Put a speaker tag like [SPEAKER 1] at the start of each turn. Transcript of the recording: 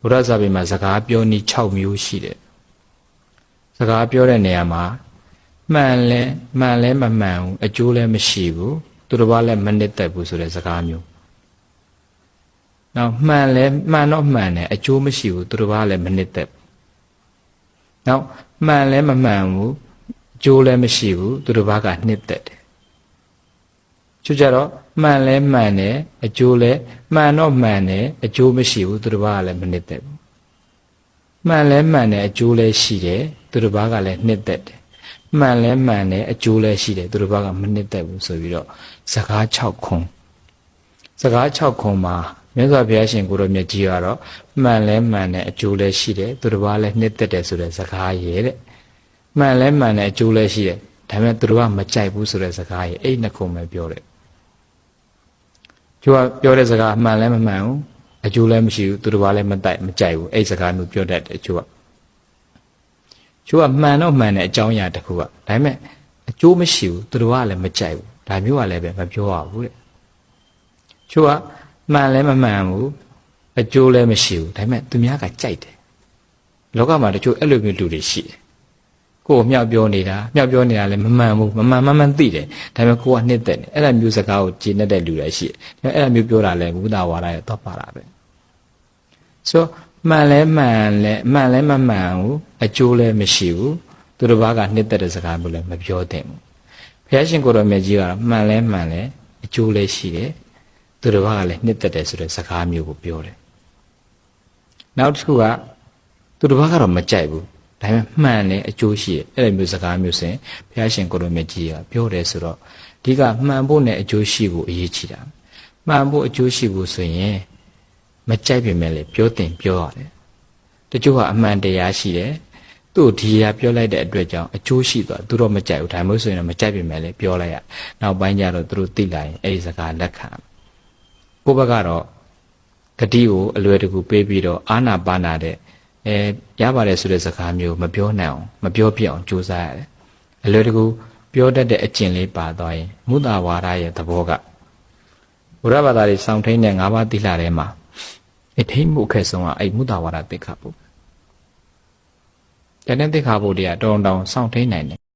[SPEAKER 1] ဘုရားစာပေမှာစကားပြောနည်း6မျိုးရှိတယ်စကားပြောတဲ့နေရာမှာမှန်လဲမှန်လဲမမှန်ဘူးအကျိုးလည်းမရှိဘူးသူတစ်ပါးလည်းမနစ်သက်ဘူးဆိုတဲ့စကားမျိုးနောက်မှန်လဲမှန်တော့မှန်တယ်အကျိုးမရှိဘူးသူတစ်ပါးလည်းမနစ်သက်ဘူးနောက်မှန်လဲမမှန်ဘူးအကျိုးလည်းမရှိဘူးသူတစ်ပါးကနှစ်သက်တယ် ချွတ်ကြတော့မှန်လဲမှန်တယ်အကျိုးလည်းမှန်တော့မှန်တယ်အကျိုးမရှိဘူးသူတစ်ပါးကလည်းမနှစ်သက်ဘူးမှန်လဲမှန်တယ်အကျိုးလည်းရှိတယ်သူတစ်ပါးကလည်းနှစ်သက်တယ်မှန်လဲမှန်တယ်အကျိုးလည်းရှိတယ်သူတစ်ပါးကမနှစ်သက်ဘူးဆိုပြီးတော့စကား6ခုစကား6ခုမှာမြတ်စွာဘုရားရှင်ကိုရောမြတ်ကြီးကတော့မှန်လဲမှန်တယ်အကျိုးလည်းရှိတယ်သူတစ်ပါးလည်းနှစ်သက်တယ်ဆိုတဲ့စကားရဲ့တဲ့မှန်လဲမှန်တယ်အကျိုးလည်းရှိတယ်ဒါပေမဲ့သူတို့ကမကြိုက်ဘူးဆိုတဲ့စကားရဲ့အဲ့နှစ်ခုပဲပြောတယ် ကျိုးကပြောတဲ့စကားအမှန်လည်းမမှန်ဘူးအကျိုးလည်းမရှိဘူးသူတစ်ပါးလည်းမတိုက်မကြိုက်ဘူးအဲ့စကားမျိုးပြောတတ်တယ်ကျိုးကကျိုးကမှန်တော့မှန်တဲ့အကြောင်းအရာတစ်ခုကဒါပေမဲ့အကျိုးမရှိဘူးသူတစ်ပါးလည်းမကြိုက်ဘူးဒါမျိုးကလည်းပဲမပြောရဘူးတဲ့ကျိုးကမှန်လည်းမမှန်ဘူးအကျိုးလည်းမရှိဘူးဒါပေမဲ့သူများကကြိုက်တယ်လောကမှာတချို့အဲ့လိုမျိုးလူတွေရှိတယ် ကိုယ်မြောက်ပြောနေတာမြောက်ပြောနေတာလည်းမမှန်ဘူးမမှန်မမှန်သိတယ်ဒါပေမဲ့ကိုကနှစ်သက်တယ်အဲ့ဒါမျိုးစကားကိုကျေနပ်တဲ့လူတွေရှိတယ်အဲ့ဒါမျိုးပြောတာလည်းဘုဒ္ဓဝါဒရဲ့တော့ပါတာပဲဆိုမှန်လဲမှန်လဲမှန်လဲမမှန်ဘူးအကျိုးလည်းမရှိဘူးသူတစ်ပါးကနှစ်သက်တဲ့စကားမျိုးလည်းမပြောသင့်ဘူးဘုရားရှင်ကိုတော်မြတ်ကြီးကတော့မှန်လဲမှန်လဲအကျိုးလည်းရှိတယ်သူတစ်ပါးကလည်းနှစ်သက်တယ်ဆိုတဲ့စကားမျိုးကိုပြောတယ်နောက်တစ်ခုကသူတစ်ပါးကတော့မကြိုက်ဘူး ဒါပေမဲ့မှန်တယ်အကျိုးရှိတယ်အဲ့လိုမျိုးစကားမျိုးစင်ဘုရားရှင်ကိုလိုမြတ်ကြီးကပြောတယ်ဆိုတော့ဒီကမှန်ဖို့နဲ့အကျိုးရှိဖို့အရေးကြီးတာမှန်ဖို့အကျိုးရှိဖို့ဆိုရင်မကြိုက်ပြင်မဲ့လေပြောတင်ပြောရတယ်တချို့ကအမှန်တရားရှိတယ်သူ့ဒီရာပြောလိုက်တဲ့အတွက်ကြောင့်အကျိုးရှိသွားသူတော့မကြိုက်ဘူးဒါမျိုးဆိုရင်တော့မကြိုက်ပြင်မဲ့လေပြောလိုက်ရနောက်ပိုင်းကျတော့သူတို့သိလာရင်အဲ့ဒီစကားလက်ခံကိုယ့်ဘက်ကတော့ဂတိကိုအလွယ်တကူပေးပြီးတော့အာနာပါနာတဲ့ အဲရပါတယ်ဆိုတဲ့စကားမျိုးမပြောနိုင်အောင်မပြောပြအောင်ကြိုးစားရတယ်အလွယ်တကူပြောတတ်တဲ့အကျင့်လေးပါသွားရင်မုဒ္ဒဝါဒရဲ့သဘောကဘုရားဘာသာတွေစောင့်ထိန်တဲ့၅ပါးသီလထဲမှာအထိတ်မှုအခက်ဆုံးကအဲ့မုဒ္ဒဝါဒသိက္ခာပုဒ်တနေ့သိက္ခာပုဒ်တွေကတောင်းတောင်းစောင့်ထိန်နိုင်တယ်